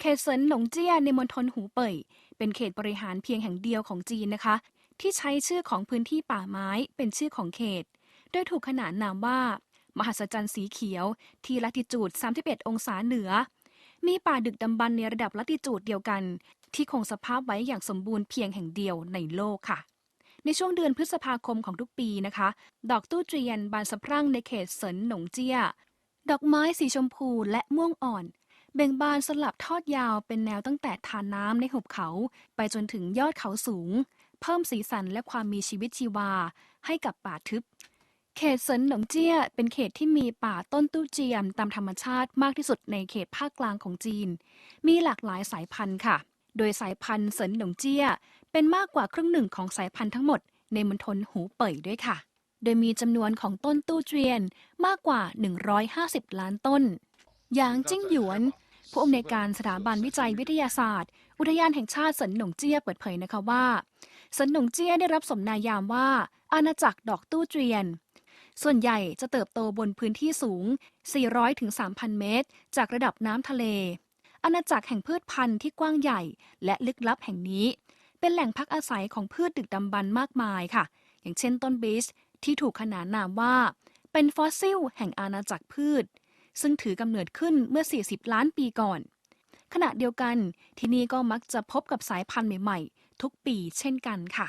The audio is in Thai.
เขตเซินหลงเจี้ยในมณฑลหูเป่ย เป็นเขตบริหารเพียงแห่งเดียวของจีนนะคะ ที่ใช้ชื่อของพื้นที่ป่าไม้เป็นชื่อของเขต โดยถูกขนานนามว่า มหัศจรรย์สีเขียว ที่ลัติจูด 31 องศาเหนือ มีป่าดึกดำบรรพ์ในระดับลัติจูดเดียวกัน ที่คงสภาพไว้อย่างสมบูรณ์เพียงแห่งเดียวในโลกค่ะในช่วงเดือนพฤษภาคมของทุกปีนะคะ ดอกตู้เจียนบานสะพรั่งในเขตเซินหนงเจีย ดอกไม้สีชมพูและม่วงอ่อน เบ่งบานสลับทอดยาวเป็นแนวตั้งแต่ทานน้ำในหุบเขา ไปจนถึงยอดเขาสูง เพิ่มสีสันและความมีชีวิตชีวา ให้กับป่าทึบ เขตเซินหนงเจี้ย เป็นเขตที่มีป่าต้นตู้เจียมตามธรรมชาติมากที่สุดในเขตภาคกลางของจีน มีหลากหลายสายพันธุ์ค่ะ โดยสายพันธุ์เซินหนงเจี้ย เป็นมากกว่าครึ่งหนึ่งของสายพันธุ์ทั้งหมด ในมณฑลหูเป่ยด้วยค่ะ โดยมีจำนวนของต้นตู้เจียนมากกว่า 150 ล้านต้น หยางจิ้งหยวน ผู้อำนวยการสถาบันวิจัยวิทยาศาสตร์ อุทยานแห่งชาติเซินหนงเจี้ยเปิดเผยนะคะว่าเซินหนงเจี้ยได้รับสมนายามว่า อาณาจักรดอกตู้เจียน ส่วนใหญ่จะเติบโตบนพื้นที่สูง 400-3,000 เมตร จากระดับน้ำทะเล อาณาจักรแห่งพืชพันธุ์ที่กว้างใหญ่และลึกลับแห่งนี้ เป็นแหล่งพักอาศัยของพืชดึกดำบรรพ์มากมายค่ะ อย่างเช่นต้นบีชที่ถูกขนานนามว่า เป็นฟอสซิล แห่งอาณาจักรพืช ซึ่งถือกำเนิดขึ้นเมื่อ 40 ล้านปีก่อน ขณะเดียวกันที่นี่ก็มักจะพบกับสายพันธุ์ใหม่ ๆ ทุกปีเช่นกันค่ะ